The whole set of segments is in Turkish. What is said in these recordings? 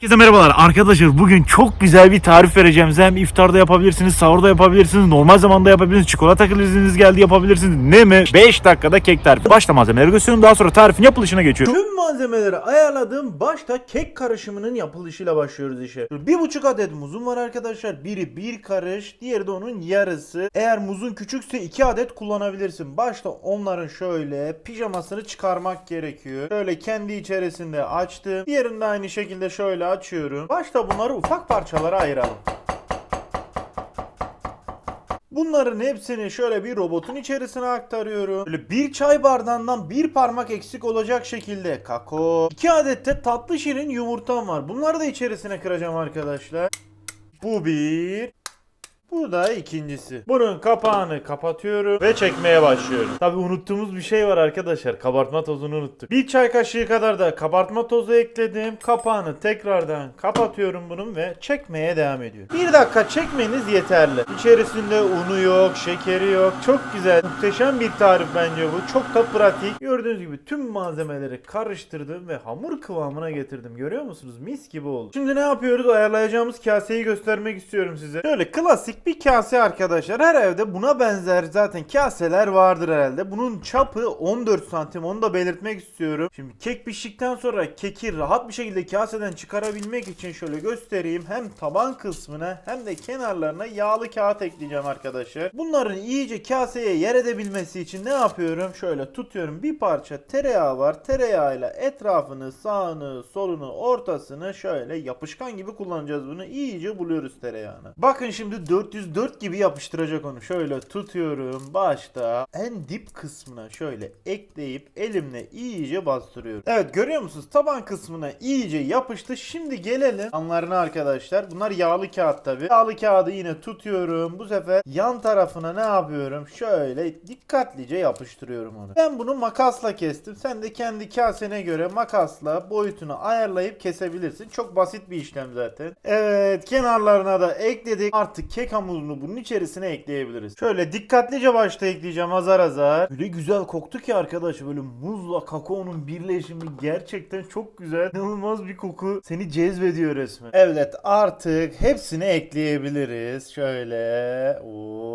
Herkese merhabalar arkadaşlar bugün çok güzel bir tarif vereceğim size hem iftarda yapabilirsiniz sahurda yapabilirsiniz normal zamanda yapabilirsiniz çikolata kriziniz geldi yapabilirsiniz ne mi 5 dakikada kek tarifi başta malzemeleri gösteriyorum daha sonra tarifin yapılışına geçiyorum Tüm malzemeleri ayarladığım başta kek karışımının yapılışıyla başlıyoruz işe. Bir buçuk adet muzum var arkadaşlar. Biri bir karış, diğeri de onun yarısı. Eğer muzun küçükse iki adet kullanabilirsin. Başta onların şöyle pijamasını çıkarmak gerekiyor. Şöyle kendi içerisinde açtım. Diğerini de aynı şekilde şöyle açıyorum. Başta bunları ufak parçalara ayıralım. Bunların hepsini şöyle bir robotun içerisine aktarıyorum. Böyle bir çay bardağından bir parmak eksik olacak şekilde kakao. iki adet de tatlı şirin yumurtam var. Bunları da içerisine kıracağım arkadaşlar. Bu bir. Bu da ikincisi. Bunun kapağını kapatıyorum ve çekmeye başlıyorum. Tabi unuttuğumuz bir şey var arkadaşlar. Kabartma tozunu unuttuk. Bir çay kaşığı kadar da kabartma tozu ekledim. Kapağını tekrardan kapatıyorum bunun ve çekmeye devam ediyorum. Bir dakika çekmeniz yeterli. İçerisinde unu yok, şekeri yok. Çok güzel, muhteşem bir tarif bence bu. Çok da pratik. Gördüğünüz gibi tüm malzemeleri karıştırdım ve hamur kıvamına getirdim. Görüyor musunuz? Mis gibi oldu. Şimdi ne yapıyoruz? Ayarlayacağımız kaseyi göstermek istiyorum size. Şöyle klasik bir kase arkadaşlar. Her evde buna benzer zaten kaseler vardır herhalde. Bunun çapı 14 santim. Onu da belirtmek istiyorum. Şimdi kek piştikten sonra keki rahat bir şekilde kaseden çıkarabilmek için şöyle göstereyim. Hem taban kısmına hem de kenarlarına yağlı kağıt ekleyeceğim arkadaşlar. Bunların iyice kaseye yer edebilmesi için ne yapıyorum? Şöyle tutuyorum. Bir parça tereyağı var. Tereyağıyla etrafını, sağını, solunu, ortasını şöyle yapışkan gibi kullanacağız bunu. İyice buluyoruz tereyağını. Bakın şimdi 404 gibi yapıştıracak onu. Şöyle tutuyorum. Başta en dip kısmına şöyle ekleyip elimle iyice bastırıyorum. Evet görüyor musunuz? Taban kısmına iyice yapıştı. Şimdi gelelim anlarına arkadaşlar. Bunlar yağlı kağıt tabi. Yağlı kağıdı yine tutuyorum. Bu sefer yan tarafına ne yapıyorum? Şöyle dikkatlice yapıştırıyorum onu. Ben bunu makasla kestim. Sen de kendi kasene göre makasla boyutunu ayarlayıp kesebilirsin. Çok basit bir işlem zaten. Evet kenarlarına da ekledik. Artık kek hamurunu bunun içerisine ekleyebiliriz. Şöyle dikkatlice başta ekleyeceğim azar azar. Öyle güzel koktu ki arkadaş böyle muzla kakaonun birleşimi gerçekten çok güzel. İnanılmaz bir koku seni cezbediyor resmen. Evet artık hepsini ekleyebiliriz. Şöyle. Oo.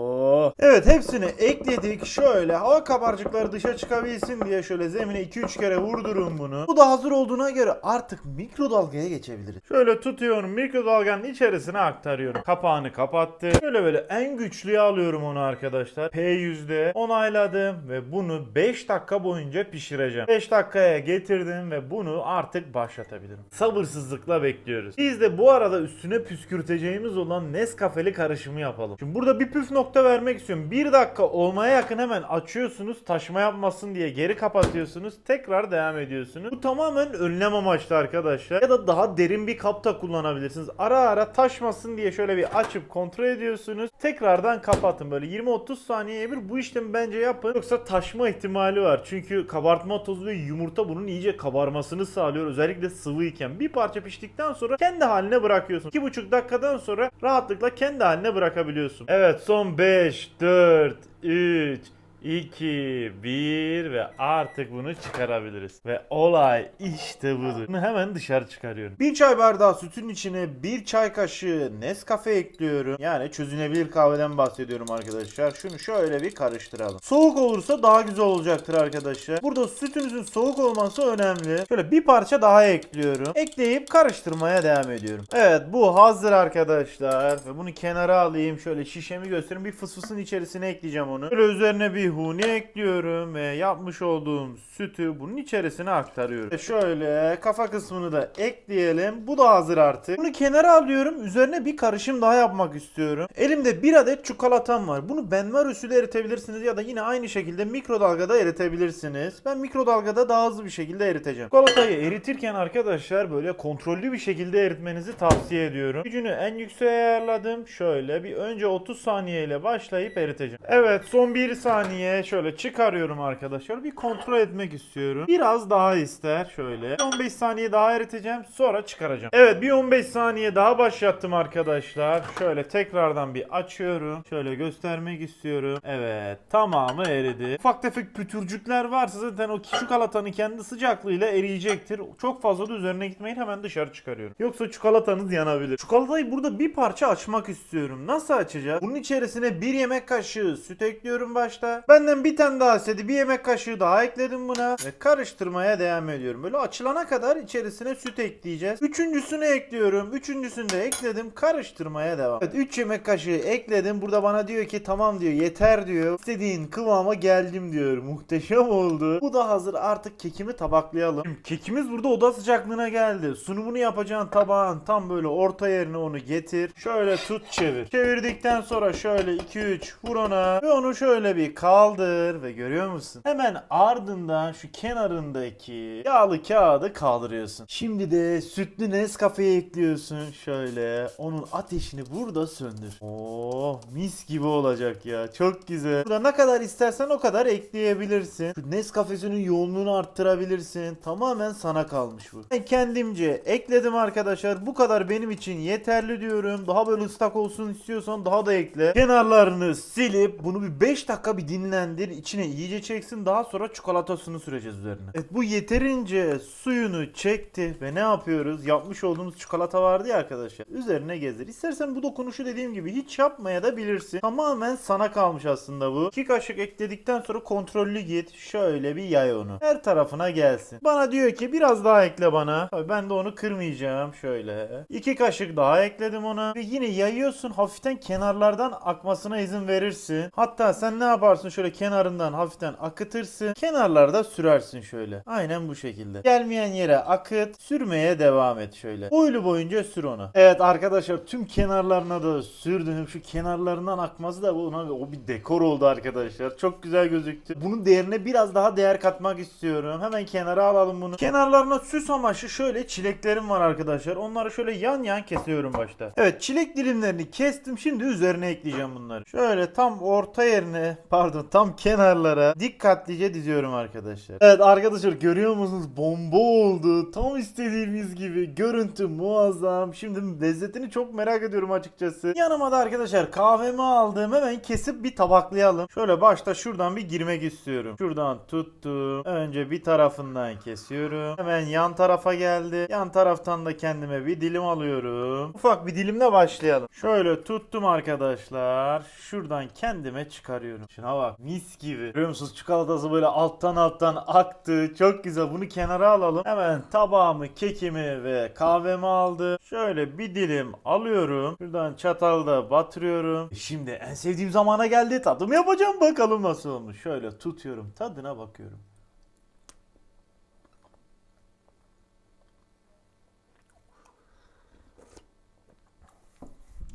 Evet hepsini ekledik. Şöyle hava kabarcıkları dışa çıkabilsin diye şöyle zemine 2-3 kere vurdurun bunu. Bu da hazır olduğuna göre artık mikrodalgaya geçebiliriz. Şöyle tutuyorum mikrodalganın içerisine aktarıyorum. Kapağını kapattı. Şöyle böyle en güçlüye alıyorum onu arkadaşlar. P100'de onayladım ve bunu 5 dakika boyunca pişireceğim. 5 dakikaya getirdim ve bunu artık başlatabilirim. Sabırsızlıkla bekliyoruz. Biz de bu arada üstüne püskürteceğimiz olan Nescafe'li karışımı yapalım. Şimdi burada bir püf nokta vermek istiyorum. 1 dakika olmaya yakın hemen açıyorsunuz. Taşma yapmasın diye geri kapatıyorsunuz. Tekrar devam ediyorsunuz. Bu tamamen önlem amaçlı arkadaşlar. Ya da daha derin bir kapta kullanabilirsiniz. Ara ara taşmasın diye şöyle bir açıp kontrol ediyorsunuz. Tekrardan kapatın. Böyle 20-30 saniyeye bir bu işlemi bence yapın. Yoksa taşma ihtimali var. Çünkü kabartma tozu ve yumurta bunun iyice kabarmasını sağlıyor. Özellikle sıvı iken. Bir parça piştikten sonra kendi haline bırakıyorsun. 2,5 dakikadan sonra rahatlıkla kendi haline bırakabiliyorsun. Evet son 5, 4, 3, 2, 1 ve artık bunu çıkarabiliriz. Ve olay işte budur. Bunu hemen dışarı çıkarıyorum. Bir çay bardağı sütün içine bir çay kaşığı Nescafe ekliyorum. Yani çözünebilir kahveden bahsediyorum arkadaşlar. Şunu şöyle bir karıştıralım. Soğuk olursa daha güzel olacaktır arkadaşlar. Burada sütünüzün soğuk olması önemli. Şöyle bir parça daha ekliyorum. Ekleyip karıştırmaya devam ediyorum. Evet bu hazır arkadaşlar. Ve bunu kenara alayım. Şöyle şişemi göstereyim. Bir fısfısın içerisine ekleyeceğim onu. Şöyle üzerine bir huni ekliyorum ve yapmış olduğum sütü bunun içerisine aktarıyorum. Ve şöyle kafa kısmını da ekleyelim. Bu da hazır artık. Bunu kenara alıyorum. Üzerine bir karışım daha yapmak istiyorum. Elimde bir adet çikolatam var. Bunu benmar usulü eritebilirsiniz ya da yine aynı şekilde mikrodalgada eritebilirsiniz. Ben mikrodalgada daha hızlı bir şekilde eriteceğim. Çikolatayı eritirken arkadaşlar böyle kontrollü bir şekilde eritmenizi tavsiye ediyorum. Gücünü en yükseğe ayarladım. Şöyle bir önce 30 saniye ile başlayıp eriteceğim. Evet son 1 saniye saniye şöyle çıkarıyorum arkadaşlar. Bir kontrol etmek istiyorum. Biraz daha ister şöyle. 15 saniye daha eriteceğim sonra çıkaracağım. Evet bir 15 saniye daha başlattım arkadaşlar. Şöyle tekrardan bir açıyorum. Şöyle göstermek istiyorum. Evet tamamı eridi. Ufak tefek pütürcükler varsa zaten o çikolatanın kendi sıcaklığıyla eriyecektir. Çok fazla da üzerine gitmeyin hemen dışarı çıkarıyorum. Yoksa çikolatanız yanabilir. Çikolatayı burada bir parça açmak istiyorum. Nasıl açacağız? Bunun içerisine bir yemek kaşığı süt ekliyorum başta. Benden bir tane daha istedi. Bir yemek kaşığı daha ekledim buna. Ve karıştırmaya devam ediyorum. Böyle açılana kadar içerisine süt ekleyeceğiz. Üçüncüsünü ekliyorum. Üçüncüsünü de ekledim. Karıştırmaya devam. Evet 3 yemek kaşığı ekledim. Burada bana diyor ki tamam diyor yeter diyor. İstediğin kıvama geldim diyor. Muhteşem oldu. Bu da hazır. Artık kekimi tabaklayalım. Kekimiz burada oda sıcaklığına geldi. Sunumunu yapacağın tabağın tam böyle orta yerine onu getir. Şöyle tut çevir. Çevirdikten sonra şöyle 2-3 vur ona ve onu şöyle bir kaldır ve görüyor musun? Hemen ardından şu kenarındaki yağlı kağıdı kaldırıyorsun. Şimdi de sütlü Nescafe'yi ekliyorsun. Şöyle onun ateşini burada söndür. Oo mis gibi olacak ya. Çok güzel. Burada ne kadar istersen o kadar ekleyebilirsin. Şu Nescafe'sinin yoğunluğunu arttırabilirsin. Tamamen sana kalmış bu. Ben kendimce ekledim arkadaşlar. Bu kadar benim için yeterli diyorum. Daha böyle ıslak olsun istiyorsan daha da ekle. Kenarlarını silip bunu bir 5 dakika bir dinlendir. İçine iyice çeksin. Daha sonra çikolatasını süreceğiz üzerine. Evet bu yeterince suyunu çekti ve ne yapıyoruz? Yapmış olduğumuz çikolata vardı ya arkadaşlar. Üzerine gezdir. İstersen bu dokunuşu dediğim gibi hiç yapmaya da bilirsin. Tamamen sana kalmış aslında bu. 2 kaşık ekledikten sonra kontrollü git. Şöyle bir yay onu. Her tarafına gelsin. Bana diyor ki biraz daha ekle bana. Tabii ben de onu kırmayacağım. Şöyle. 2 kaşık daha ekledim ona. Ve yine yayıyorsun. Hafiften kenarlardan akmasına izin verirsin. Hatta sen ne yaparsın? Şöyle kenarından hafiften akıtırsın. Kenarlarda sürersin şöyle. Aynen bu şekilde. Gelmeyen yere akıt. Sürmeye devam et şöyle. Boylu boyunca sür onu. Evet arkadaşlar tüm kenarlarına da sürdüm. Şu kenarlarından akması da ona o bir dekor oldu arkadaşlar. Çok güzel gözüktü. Bunun değerine biraz daha değer katmak istiyorum. Hemen kenara alalım bunu. Kenarlarına süs amaçlı şöyle çileklerim var arkadaşlar. Onları şöyle yan yan kesiyorum başta. Evet çilek dilimlerini kestim. Şimdi üzerine ekleyeceğim bunları. Şöyle tam orta yerine pardon tam kenarlara dikkatlice diziyorum arkadaşlar. Evet arkadaşlar görüyor musunuz? Bomba oldu. Tam istediğimiz gibi. Görüntü muazzam. Şimdi lezzetini çok merak ediyorum açıkçası. Yanıma da arkadaşlar kahvemi aldım. Hemen kesip bir tabaklayalım. Şöyle başta şuradan bir girmek istiyorum. Şuradan tuttum. Önce bir tarafından kesiyorum. Hemen yan tarafa geldi. Yan taraftan da kendime bir dilim alıyorum. Ufak bir dilimle başlayalım. Şöyle tuttum arkadaşlar. Şuradan kendime çıkarıyorum. Şuna bak mis gibi. Görüyor musunuz çikolatası böyle alttan alttan aktı. Çok güzel. Bunu kenara alalım. Hemen tabağımı, kekimi ve kahvemi aldı. Şöyle bir dilim alıyorum. Şuradan çatalda batırıyorum. Şimdi en sevdiğim zamana geldi. Tadım yapacağım bakalım nasıl olmuş. Şöyle tutuyorum. Tadına bakıyorum.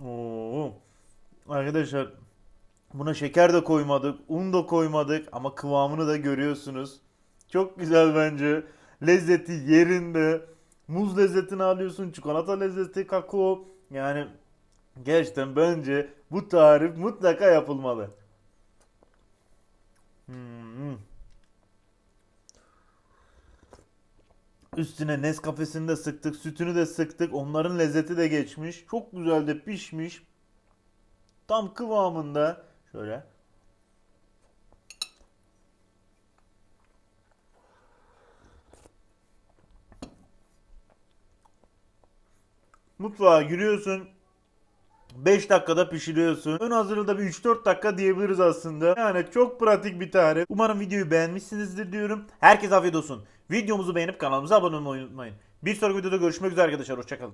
Oo. Arkadaşlar buna şeker de koymadık, un da koymadık ama kıvamını da görüyorsunuz. Çok güzel bence. Lezzeti yerinde. Muz lezzetini alıyorsun, çikolata lezzeti, kakao. Yani gerçekten bence bu tarif mutlaka yapılmalı. Hmm. Üstüne Nescafe'sini de sıktık, sütünü de sıktık. Onların lezzeti de geçmiş. Çok güzel de pişmiş. Tam kıvamında. Şöyle. Mutfağa giriyorsun. 5 dakikada pişiriyorsun. Ön hazırlığı bir 3-4 dakika diyebiliriz aslında. Yani çok pratik bir tarif. Umarım videoyu beğenmişsinizdir diyorum. Herkese afiyet olsun. Videomuzu beğenip kanalımıza abone olmayı unutmayın. Bir sonraki videoda görüşmek üzere arkadaşlar. Hoşçakalın.